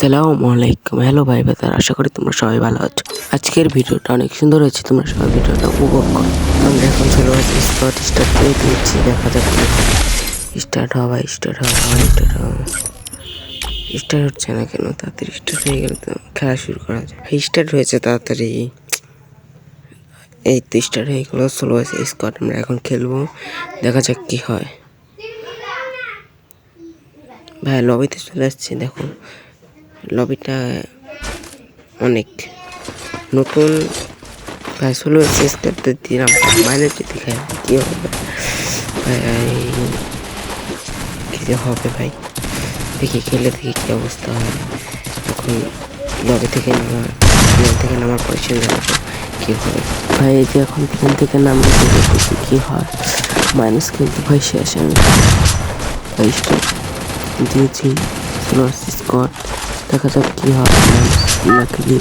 আসসালামু আলাইকুম। হ্যালো ভাই বাজার আশা করি তোমরা সবাই ভালো আছো। আজকের ভিডিওটা অনেক সুন্দর হয়েছে, তোমরা সবাই ভিডিওটা উপভোগ করো। আমরা এখন চলে আসছি স্পট স্টার্ট করে দিয়েছি, দেখা যাক স্টার্ট হওয়া স্টার্ট হওয়া স্টার্ট হওয়া। স্টার্ট হচ্ছে না কেন? তাড়াতাড়ি স্টার্ট হয়ে গেলে তো খেলা শুরু করা যায়। স্টার্ট হয়েছে তাড়াতাড়ি। এই তো স্টার্ট হয়ে গেলো চলো স্কোয়াড আমরা এখন খেলব। দেখা যাক কি হয়। ভাই লবিতে চলে আসছে, দেখো। লবিটা অনেক নতুন ভাই ষোলো শেষ দিলাম। মানে যদি খাই, কী হবে? ভাই, কী হবে ভাই? দেখি খেলে দেখি কী অবস্থা হয়। এখন লবি থেকে প্লেন থেকে নামার পরে চলে যাব কী হবে? ভাই, এই যে এখন প্লেন থেকে নামলে দেখি কী হয়। মাইনাস কিন্তু ভাই শেষ আমি বাইশটা দিয়েছি স্কট দেখা যাক কি হয়। নাকি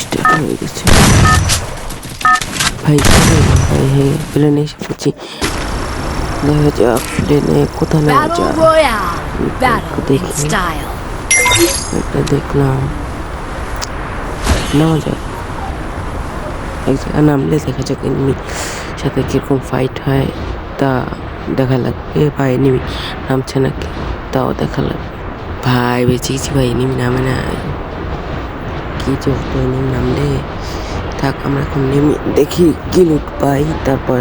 স্টার্ট হয়ে গেছে। ভাই ভাই হে প্লেনে এসে পড়ছি। দেখা যাক প্লেনে. Battle in দেখি। একটা দেখলাম। নেওয়া যাক। নামলে দেখা যাক এনিমি সাথে কীরকম ফাইট হয়। তা দেখা লাগবে। বা এনিমি নামছে নাকি? তাও দেখা লাগবে। ভাই গেছি ভাই এনিমি নামে না কি চলতো এনিমি নামলে থাক আমরা এখন নেমে দেখি কি লুট পাই তারপর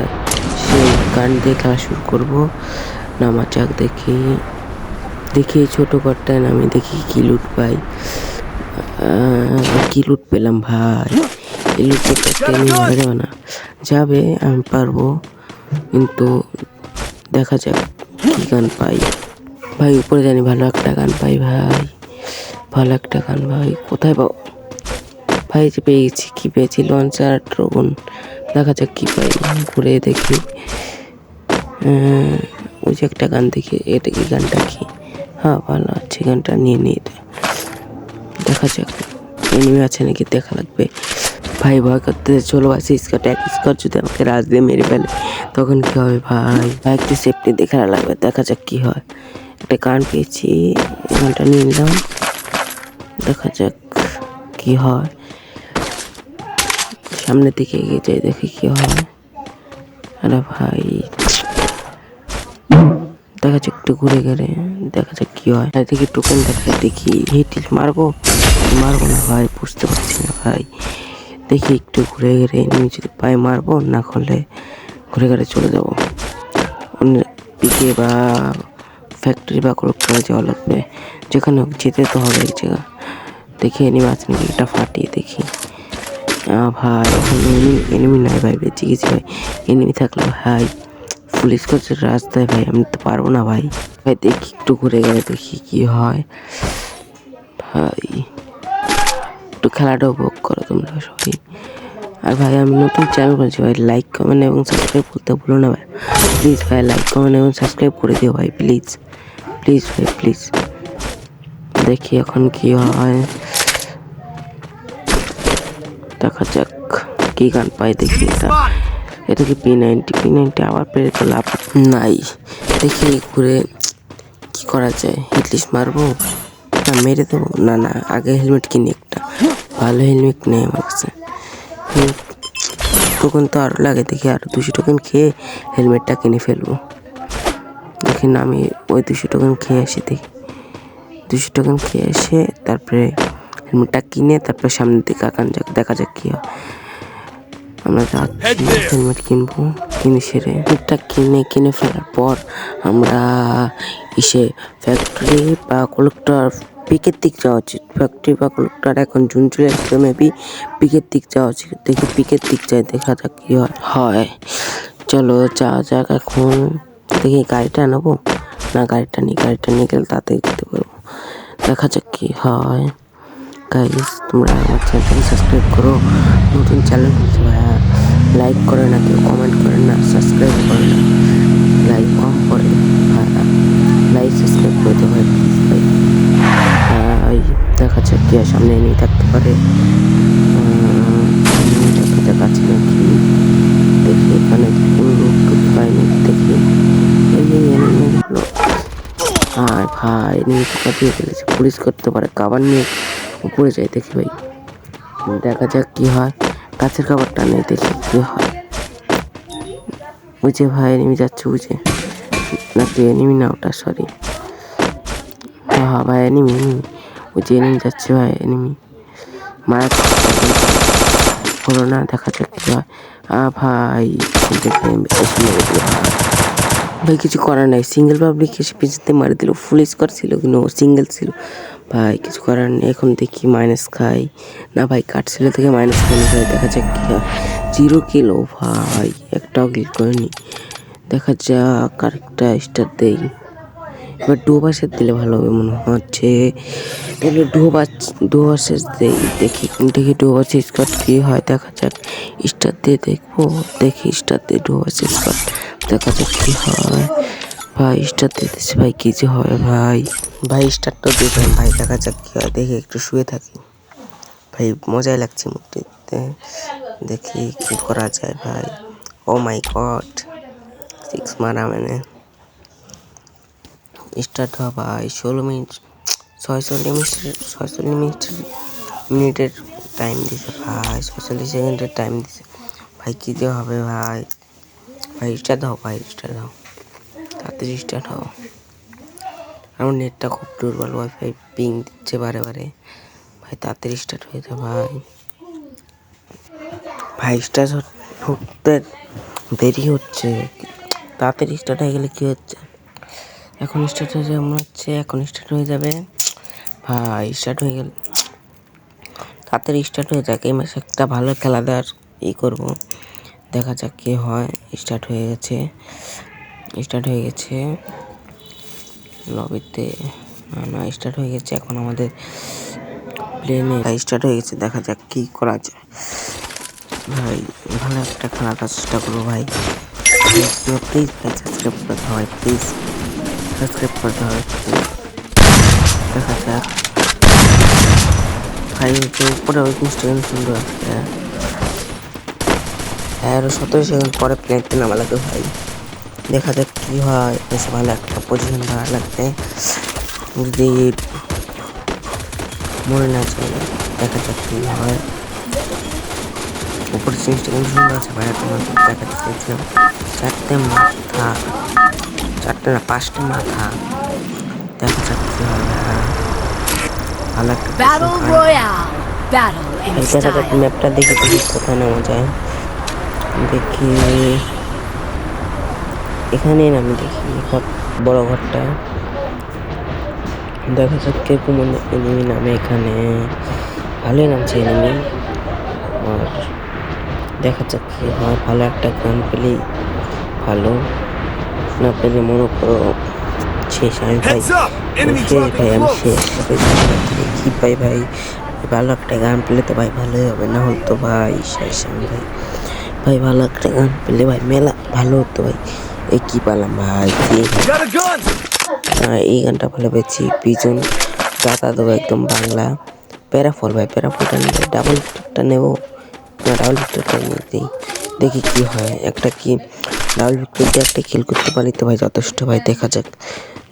সেই গান দিয়ে খেলা শুরু করব। নামা যাক দেখি। দেখি এই ছোটো ঘরটায় নামে দেখি কি লুট পাই। কি লুট পেলাম ভাই? এই লুট পেতে মারা যাবে না। যাবে আমি পারব। কিন্তু দেখা যাক কি গান পাই। ভাই, উপরে জানি ভালো একটা গান পাই ভাই, ভালো একটা গান ভাই। কোথায় পাও ভাই যে পেয়ে গেছি কি পেয়েছি? লঞ্চার ড্রোন দেখা যাক কী পাই, ঘুরে দেখি। ওই যে একটা গান দেখি, এটা কি গানটা কি? হ্যাঁ ভালো আছে গানটা নিয়ে নিয়ে এটা দেখা যাক এনিমি আছে নাকি দেখা লাগবে। ভাই, ভয় করতে চলো ভাই স্কট এক স্কট যদি আমাকে রাজ দিয়ে মেরে ফেলে, তখন কী হবে ভাই? ভাই, একটু সেফটি দেখা লাগবে দেখা যাক কী হয়। একটা গান পেয়েছি গানটা নিয়ে নিলাম। দেখা যাক কি হয়। সামনের দিকে এগিয়ে যাই, দেখি কি হয়। আরে ভাই। দেখা যাক একটু ঘুরে গেলে, দেখা যাক কি হয়। দেখি টোকেন দেখা দেখি হিট মারবো? মারবো না ভাই, বুঝতে পারছি না ভাই। দেখি একটু ঘুরে গেলে এমনি যদি পায়ে মারবো, না করলে ঘুরে গেলে চলে যাব। দিকে বা ফ্যাক্টরি বা কোনো কাজে লাগবে। যেখানে হোক যেতে তো হবে এক জায়গা। দেখি এনিমি আছে নাকি এটা ফাটিয়ে দেখি। ভাই এনিমি এনিমি নাই ভাই, বেঁচে গেছি ভাই। এনিমি থাকলে ভাই পুলিশ করছে রাস্তায় ভাই, আমি তো পারব না ভাই। ভাই, দেখি একটু ঘুরে গেলে দেখি কি হয়। ভাই, একটু খেলাটা উপভোগ করো তোমরা সবাই। আর ভাই, আমি নতুন চ্যানেল করেছি ভাই লাইক কমেন্ট এবং সাবস্ক্রাইব করতে ভুলো না ভাই। প্লিজ ভাই লাইক কমেন্ট এবং সাবস্ক্রাইব করে দিও ভাই প্লিজ প্লিজ ভাই প্লিজ দেখি এখন কি হয়। দেখা যাক কি গান পাই, দেখি এটা। এটা কি পি নাইনটি পি নাইনটি আবার পেরে তো লাভ নাই। দেখি ঘুরে কি করা যায়। হিটলিস্ট মারবো? না, মেরে দেবো? না না, আগে হেলমেট কিনি একটা। ভালো হেলমেট নেই আমার কাছে। টোকেন তো আরও লাগে দেখি আর দুশো টোকেন খেয়ে হেলমেটটা কিনে ফেলব। দেখি না আমি ওই দুশো টোকেন খেয়ে আসি দেখি। দুশো টোকেন খেয়ে এসে তারপরে হেলমেটটা কিনে তারপরে সামনের দিকে আঁকান যাক দেখা যাক কী হয়। আমরা হেলমেট কিনবো কিনে সেরে হেলমেটটা কিনে কিনে ফেলার পর আমরা এসে ফ্যাক্টরি বা কলেক্টর পিকের দিক যাওয়া উচিত। ফ্যাক্টরি বা কলেক্টর এখন জুন চলে আসছে মেবি পিকের দিক যাওয়া উচিত। দেখি পিকের দিক যাই দেখা যাক কী হয়। হয়। চলো যাওয়া যাক এখন। দেখি গাড়িটা নেব? না, গাড়িটা নিই, গাড়িটা নিয়ে গেলে তাড়াতাড়ি যেতে পারব। দেখা যাক কী হয়। গাইস তোমরা আমার চ্যানেলটাকে সাবস্ক্রাইব করো। নতুন চ্যানেল লাইক করে না কেউ কমেন্ট করে না সাবস্ক্রাইব করে না। লাইক কম করে লাইক সাবস্ক্রাইব করে দেবো ভাই দেখা যাক কি সামনে নিয়ে থাকতে পারে। দেখা যাক আছে নাকি ভাই, নিয়ে পুলিশ করতে পারে কাবার নিয়ে উপরে যাই দেখি ভাই। দেখা যাক কি হয়। গাছের খাবারটা নেই, দেখি কি হয়। বুঝে ভাই, এনিমি যাচ্ছে বুঝে নাকি এনিমি না, ওটা সরি হ্যাঁ হ্যাঁ ভাই এনিমি এনিমি বুঝে এনিমি যাচ্ছে ভাই এনিমি মারা হলো না দেখা যাক কি হয় আ ভাই ভাই। কিছু করার নাই সিঙ্গেল পাবলিক এসে পিছতে মারি দিল ফুল স্কোর ছিল কিন্তু সিঙ্গেল ছিল ভাই কিছু করার নেই এখন দেখি মাইনাস খাই না ভাই কাটছিল থেকে মাইনাস খাই না দেখা যাক কি হয় জিরো কিলো ভাই একটাও কিল করেনি দেখা যাক আরেকটা স্টার দেই এবার ডোবাসের দিলে ভালো হবে মনে হচ্ছে। তাহলে ডোবাস ডোবাসের দেই দেখি দেখি ডোবাস স্কট কি হয়, দেখা যাক। স্টার দিয়ে দেখব, দেখি স্টার দিয়ে ডোবাস স্কট দেখা যাক কি হয়। ভাই স্টার দিতেছে ভাই, কি যে হয় ভাই। ভাই স্টারটা দিলাম ভাই, দেখা যাক কি হয়, দেখি, একটু শুয়ে থাকি। ভাই, মজাই লাগছে মুক্তিতে দেখি কি করা যায় ভাই। ও মাই গড সিক্স মারা মানে। স্টার্ট হওয়া ভাই ষোলো মিনিট, ছয়চল্লিশ মিনিট ছয়চল্লিশ মিনিট, মিনিটের টাইম দিছে। ভাই, ছয়চল্লিশ সেকেন্ডের টাইম দিছে। ভাই, কী যে হবে ভাই? ভাই স্টার্ট হও, ভাই স্টার্ট দাও তাড়াতাড়ি স্টার্ট হও। আমার নেটটা খুব দুর্বল ওয়াইফাই পিং দিচ্ছে বারে বারে। ভাই, তাড়াতাড়ি স্টার্ট হয়ে যাও, ভাই। ভাই স্টার্ট ঢুকতে দেরি হচ্ছে। তাড়াতাড়ি স্টার্ট হয়ে গেলে কী হচ্ছে? এখন স্টার্ট হয়ে যাবে, মনে হচ্ছে এখন স্টার্ট হয়ে যাবে। ভাই স্টার্ট হয়ে গেল। তাড়াতাড়ি স্টার্ট হয়ে যাক, এই মাসে একটা ভালো খেলা দেওয়ার ই করব। দেখা যাক কি হয় স্টার্ট হয়ে গেছে। স্টার্ট হয়ে গেছে লবিতে না না স্টার্ট হয়ে গেছে এখন আমাদের প্লেনে স্টার্ট হয়ে গেছে, দেখা যাক কি করা যায়। ভাই ভালো একটা খেলা দেওয়ার চেষ্টা করব, ভাই। প্লিজ সাবস্ক্রাইব করতে হয় প্লিজ সাবস্ক্রাইব করতে হবে দেখা যাক ভাই হচ্ছে উপরে ওই কিন্তু সুন্দর আছে আরও সতেরো সেকেন্ড পরে প্লেনতে নামা লাগবে ভাই দেখা যাক কি হয় বেশ ভালো একটা পজিশন ভালো লাগবে যদি মনে না চলে দেখা যাক কি হয় উপরে জিনিসটা কিন্তু সুন্দর আছে ভাই তোমার দেখাতে চেয়েছিলাম চারটে মাথা চারটে না পাঁচটা মাথা। দেখা যাক কি ভাই। ভালো একটা দেখা যাক ম্যাপটা দেখি দেখি কোথায় নামা যায়। দেখি। এখানেই নামি দেখি বড় ঘরটা। দেখা যাক কীরকম এনিমি নামে এখানে। ভালোই নামছে এনিমি আর দেখা যাক কি হয়। ভালো একটা গান পেলেই ভালো। না পেলে মনে করো শেষ আমি ভাই শেষ ভাই আমি! শেষ কি পাই ভাই ভালো একটা গান পেলে তো ভাই ভালোই হবে না হলে তো ভাই শেষ আমি ভাই ভাই ভালো একটা গান পেলে ভাই মেলা ভালো হতো ভাই। এই কি পেলাম ভাই এই গানটা ভালো পেয়েছি পিছন দাদা দেবো একদম বাংলা। প্যারাফল ভাই প্যারাফলটা নিয়ে ডাবল নেব। না ডাবল দিই দেখি কি হয় একটা কি ভিক্টর দিয়ে একটা খেল করতে পারি তো ভাই যথেষ্ট ভাই, দেখা যাক।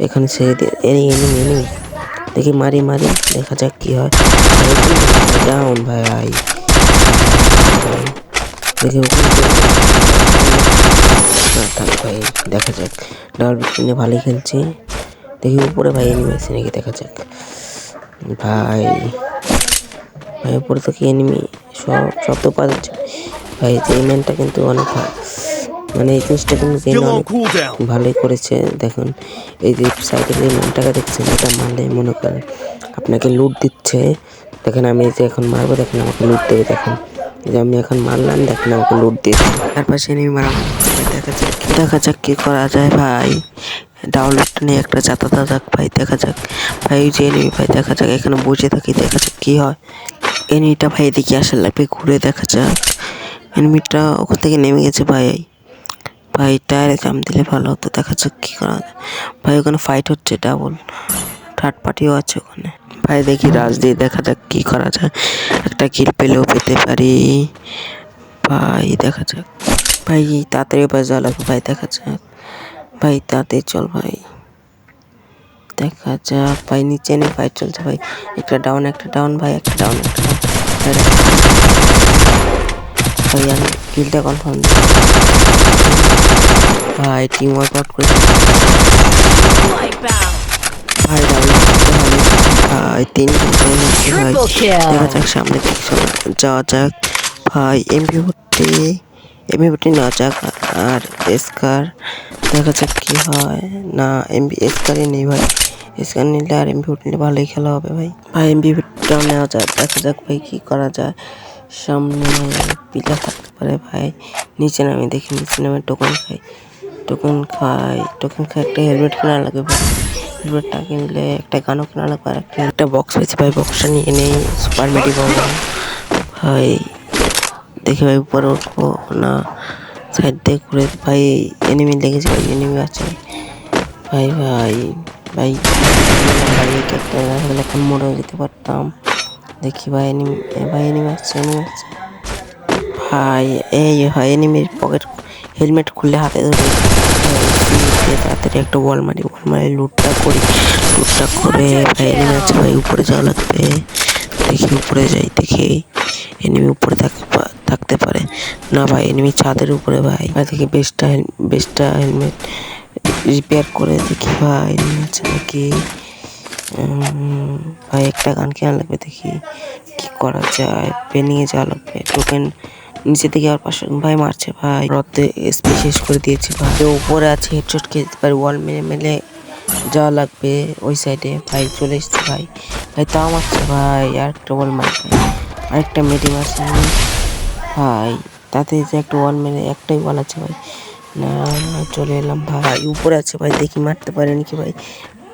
এখানে ছেড়ে দিয়ে এনে এনে এনে। দেখি মারি মারি, দেখা যাক কি হয়। ডাউন ভাই। দেখি ভাই, দেখা যাক। ভিক্টর নিয়ে ভালোই খেলছি। দেখি উপরে ভাই এনিমি আছে নাকি, দেখা যাক। ভাই ভাই, উপরে তো কি এনিমি সব সব তো পাওয়া যাচ্ছে। ভাই, এই ম্যানটা কিন্তু অনেক মানে এই জিনিসটা কিন্তু. ভালোই করেছে। দেখুন এই যে সাইডের যে ম্যানটাকে দেখছেন এটা মারলে মনে করেন আপনাকে লুট দিচ্ছে। দেখেন আমি যে এখন মারবো দেখেন আমাকে লুট দেবে দেখেন। যে আমি এখন মারলাম দেখেন আমাকে লুট দিয়েছে। তার পাশে এনিমি মারা দেখা যাক দেখা যাক কি করা যায় ভাই। ডাউন লোডটা নিয়ে একটা যাতাতা যাক ভাই দেখা যাক। ভাই ওই যে এনিমি ভাই দেখা যাক এখানে বসে থাকি দেখা যাক কী হয়। এনিমিটা ভাই এদিকে আসা লাগবে ঘুরে দেখা যাক। এনিমিটা ওখান থেকে নেমে গেছে ভাই। ভাই টায়ারে জাম দিলে ভালো হতো দেখা যাক কি করা যায়। ভাই, ওখানে ফাইট হচ্ছে ডাবল থার্ড পার্টিও আছে ওখানে। ভাই, দেখি রাজ দিয়ে দেখা যাক কি করা যায়। একটা কিল পেলেও পেতে পারি। ভাই, দেখা যাক। ভাই, তাড়াতাড়ি বাজা লাগবে ভাই, দেখা যাক। ভাই, তাড়াতাড়ি চল, ভাই। দেখা যাক। ভাই, নিচে নেই ফাইট চলছে, ভাই। একটা ডাউন একটা ডাউন ভাই, একটা ডাউন একটা ডাউন ভাই, আমি কিলটা কনফার্ম ভাই টিম ওয়ার্ক আউট করে. ভাই ভাই তিন ভাই. দেখা যাক সামনে যাওয়া যাক। ভাই এমপি ভর্তি। এমপি ভর্তি না যাক। আর এসকার দেখা যাক কি হয়। না এমপি এসকারই নেই ভাই। এসকার নিলে আর এমপি নিলে ভালোই খেলা হবে ভাই। ভাই এমপি ভর্তিটাও নেওয়া যাক দেখা যাক ভাই কি করা যায়। সামনে পিলা থাকতে পারে ভাই। নিচে নামে দেখি নিচে নামে টোকন খাই। টোকন খাই টোকন খাই একটা হেলমেট কেনা ভাই। হেলমেটটা কিনলে একটা গানও কেনা লাগবে আর একটা একটা বক্স পেয়েছি ভাই বক্সটা নিয়ে নেই সুপার মেডি বক্স ভাই, দেখি ভাই উপরে উঠবো না সাইড দিয়ে ঘুরে ভাই এনিমি লেগেছে ভাই এনিমি আছে। ভাই ভাই ভাই একটা এখন মরেও যেতে পারতাম। দেখি ভাই এনিমি ভাই এনিমি আসছে এনিমি আসছে ভাই এই ভাই এনিমির পকেট হেলমেট খুললে হাতে ধরে। তাড়াতাড়ি একটা বল মারি বল মারি লুটটা করি। লুটটা করে ভাই এনিমি আছে ভাই, উপরে যাওয়া লাগবে। দেখি, উপরে যাই, দেখি। এনিমি উপরে থাক- থাকতে পারে। না ভাই এনিমি ছাদের উপরে ভাই। ভাই, দেখি বেস্টটা বেস্টটা হেলমেট রিপেয়ার করে দেখি ভাই এনিমি আছে নাকি। ভাই, একটা গান কেনা লাগবে দেখি। কি করা যায়? পেনিয়ে যাওয়া লাগবে। টোকেন নিচে থেকে আর পাশে ভাই মারছে, ভাই। রথে স্পে শেষ করে দিয়েছে, ভাই। উপরে আছে হেডশট খেয়ে যেতে পারে ওয়াল মেরে মেলে যাওয়া লাগবে ওই সাইডে ভাই চলে এসছে, ভাই। ভাই তাও মারছে, ভাই। আর একটা বল মারছে আরেকটা মেডি মারছে, ভাই। তাতে যে একটা ওয়াল মেরে একটাই বল আছে, ভাই। না চলে এলাম, ভাই। উপরে আছে, ভাই। দেখি মারতে পারে নাকি ভাই।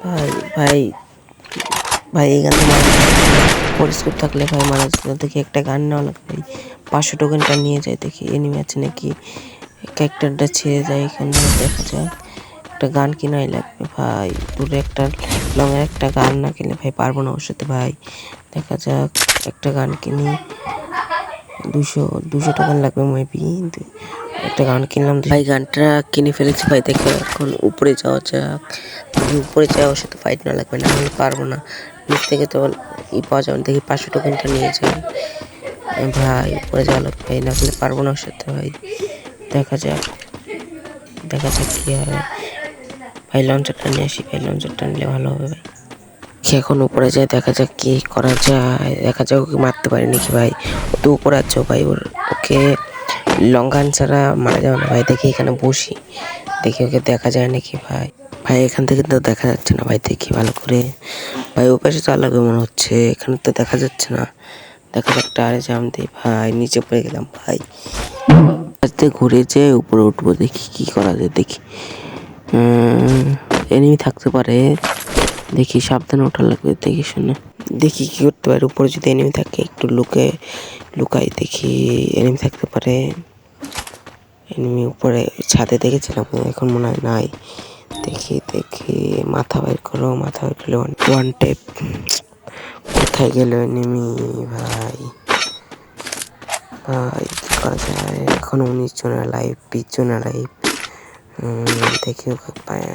ভাই ভাই ভাই এই গানটা মারা পরিষ্কার থাকলে ভাই মারা যেত দেখি একটা গান নেওয়া লাগবে। পাঁচশো টোকেনটা নিয়ে যায় দেখি। এনিমি আছে নাকি ক্যারেক্টারটা ছেড়ে যায় এখানে, দেখা যাক। একটা গান কিনাই লাগবে ভাই। দূরে একটা লংয়ের একটা গান না কিনলে ভাই পারব না ওর সাথে ভাই। দেখা যাক, একটা গান কিনি। দুশো দুশো টাকা লাগবে মেবি একটা গান কিনলাম ভাই গানটা কিনে ফেলেছি ভাই, দেখে এখন উপরে যাওয়া যাক। উপরে যাওয়ার সাথে ফাইট না লাগবে, না আমি পারব না। নিচ থেকে তো ই পাওয়া যাবে দেখি পাঁচশো টোকেনটা নিয়ে যাই। ভাই উপরে যাওয়া লাগবে না হলে পারব না ওর সাথে ভাই। দেখা যাক দেখা যাক কী হবে ভাই লঞ্চারটা নিয়ে আসি, ভাই লঞ্চারটা নিলে ভালো হবে ভাই। এখন উপরে যায়, দেখা যাক কি করা যায়। দেখা যাক ওকে মারতে পারি নাকি ভাই। তো উপরে আছে ভাই, ওর ওকে লঙ্ঘান ছাড়া মারা যাবে না ভাই। দেখি এখানে বসি। দেখি ওকে দেখা যায় নাকি ভাই। ভাই, এখান থেকে তো দেখা যাচ্ছে না। ভাই, দেখি ভালো করে। ভাই, ও পাশে চাল লাগবে মনে হচ্ছে। এখানে তো দেখা যাচ্ছে না। দেখা যাক টারে জাম দিই। ভাই, নিচে পড়ে গেলাম, ভাই। আস্তে ঘুরে যে উপরে উঠবো, দেখি কি করা যায়, দেখি। এনিমি থাকতে পারে। দেখি, সাবধানে ওঠা লাগবে, দেখি শুনে। দেখি কি করতে পারে। উপরে যদি এনিমি থাকে, একটু লুকে, লুকাই, দেখি এনিমি থাকতে পারে। এনিমি উপরে, ছাদে দেখেছিলাম, এখন মনে হয় নাই। দেখি দেখি, মাথা বের করো, মাথা বের করলে ওয়ান টেপ কোথায় গেল এনিমি ভাই? ভাই কি করা যায়, এখন উনিশ জনের লাইভ বিশ জনের লাইভ দেখি ওকে পায়।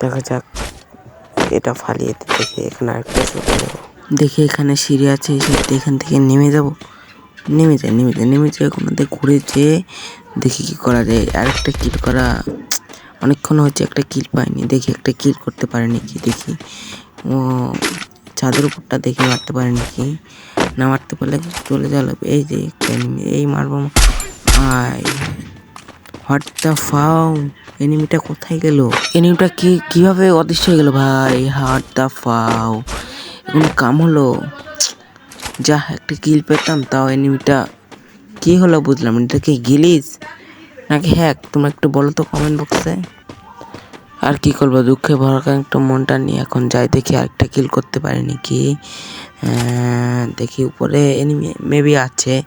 দেখা যাক, এটা ফালিয়ে দেখি এখানে আরেকটা চলে দেখি এখানে সিঁড়ি আছে দিয়ে এখান থেকে নেমে যাব। নেমে যায় নেমে যায় নেমে যায়, ওখানে ঘুরে যেয়ে দেখি কি করা যায়। আরেকটা কিল করা অনেকক্ষণ হচ্ছে একটা কিল পাইনি, দেখি একটা কিল করতে পারে নাকি, দেখি। ও, চাঁদের উপরটা দেখে মারতে পারে নাকি, না মারতে পারলে চলে লাগবে। এই যে একটা এই মারবো আয় হোয়াট দ্য ফাউ এনিমিটা কোথায় গেল? এনিমিটা কি, কীভাবে অদৃশ্য হয়ে গেল ভাই? হোয়াট দ্য ফাউ এখন কাম হলো। যা, একটা কিল পেতাম, তাও এনিমিটা কি হলো বুঝলাম। এটা কি গিলিস নাকি হ্যাক তোমরা একটু বলো তো কমেন্ট বক্সে আর কি করব, দুঃখে ভরা একটু মনটা নিয়ে এখন যাই, দেখি আরেকটা কিল করতে পারি নাকি। দেখি উপরে এনিমি মেবি আছে।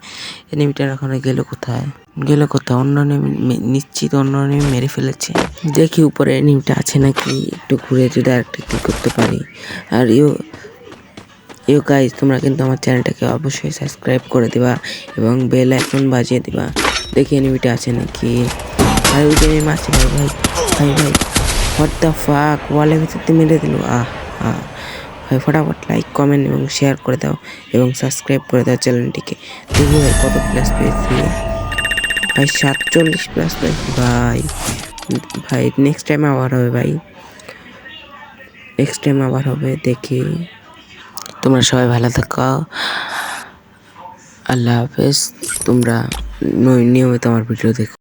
এনিমিটার ওখানে গেল কোথায়? গেল কোথায়? অন্য enemy, মে- নিশ্চিত অন্য enemy মেরে ফেলেছে। দেখি উপরে এনিমিটা আছে নাকি, একটু ঘুরে যদি আরেকটা কিল করতে পারি। আর ইউ ইউ গাইজ তোমরা কিন্তু আমার চ্যানেলটাকে অবশ্যই সাবস্ক্রাইব করে দিবা এবং বেল আইকন বাজিয়ে দিবা। দেখি এনিমিটা আছে নাকি? ভাই, ওই এনিমি আছে ভাই ভাই ভাই ভাই। হোয়াট দ্য ফাক ওয়ালের ভিতর মেরে দিল। আহ আহ। ভাই, ফটাফট লাইক কমেন্ট এবং শেয়ার করে দাও এবং সাবস্ক্রাইব করে দাও চ্যানেলটিকে। দেখি ভাই, কত প্লাস পেয়েছি? ভাই, সাতচল্লিশ প্লাস পেয়েছি, ভাই। ভাই নেক্সট টাইম আবার হবে ভাই। নেক্সট টাইম আবার হবে, দেখি। তোমরা সবাই ভালো থাকো। আল্লাহ হাফেজ। তোমরা নিয়মিত আমার ভিডিও দেখো।